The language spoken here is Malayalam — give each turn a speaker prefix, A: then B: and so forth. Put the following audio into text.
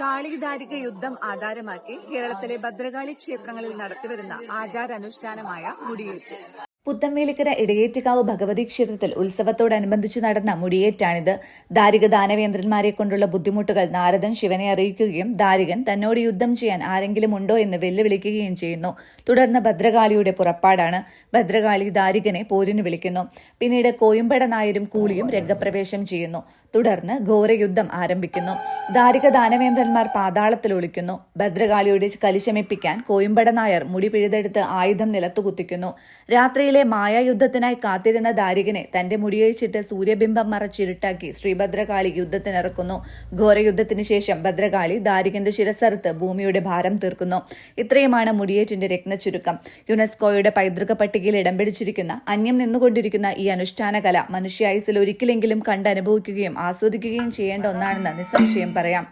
A: കാളിദാരിക യുദ്ധം ആധാരമാക്കി കേരളത്തിലെ ഭദ്രകാളി ക്ഷേത്രങ്ങളിൽ നടത്തിവരുന്ന ആചാരാനുഷ്ഠാനമായ മുടിയേറ്റ്.
B: പുത്തൻവേലിക്കര ഇടയേറ്റുകാവ് ഭഗവതി ക്ഷേത്രത്തിൽ ഉത്സവത്തോടനുബന്ധിച്ച് നടന്ന മുടിയേറ്റാണിത്. ദാരിക ദാനവേന്ദ്രന്മാരെ കൊണ്ടുള്ള ബുദ്ധിമുട്ടുകൾ നാരദൻ ശിവനെ അറിയിക്കുകയും ദാരികൻ തന്നോട് യുദ്ധം ചെയ്യാൻ ആരെങ്കിലും ഉണ്ടോ എന്ന് വെല്ലുവിളിക്കുകയും ചെയ്യുന്നു. തുടർന്ന് ഭദ്രകാളിയുടെ പുറപ്പാടാണ്. ഭദ്രകാളി ദാരികനെ പോരിന് വിളിക്കുന്നു. പിന്നീട് കോയമ്പട നായരും കൂലിയും രംഗപ്രവേശം ചെയ്യുന്നു. തുടർന്ന് ഘോരയുദ്ധം ആരംഭിക്കുന്നു. ദാരിക ദാനവേന്ദ്രന്മാർ പാതാളത്തിൽ ഒളിക്കുന്നു. ഭദ്രകാളിയുടെ കലിശമിപ്പിക്കാൻ കോയമ്പട നായർ മുടി പിഴുതെടുത്ത് ആയുധം നിലത്തുകുത്തിക്കുന്നു. രാത്രിയിലെ മായായുദ്ധത്തിനായി കാത്തിരുന്ന ദാരികനെ തന്റെ മുടിയൊഴിച്ചിട്ട് സൂര്യബിംബം മറച്ചിരുട്ടാക്കി ശ്രീഭദ്രകാളി യുദ്ധത്തിനിറക്കുന്നു. ഘോരയുദ്ധത്തിന് ശേഷം ഭദ്രകാളി ദാരികന്റെ ശിരസറുത്ത് ഭൂമിയുടെ ഭാരം തീർക്കുന്നു. ഇത്രയുമാണ് മുടിയേറ്റിന്റെ രത്നച്ചുരുക്കം യുനെസ്കോയുടെ പൈതൃക പട്ടികയിൽ ഇടം പിടിച്ചിരിക്കുന്ന അന്യം നിന്നുകൊണ്ടിരിക്കുന്ന ഈ അനുഷ്ഠാന കല മനുഷ്യായുസിൽ ഒരിക്കലെങ്കിലും കണ്ടനുഭവിക്കുകയും ആസ്വദിക്കുകയും ചെയ്യേണ്ട ഒന്നാണെന്ന് നിസ്സംശയം പറയാം.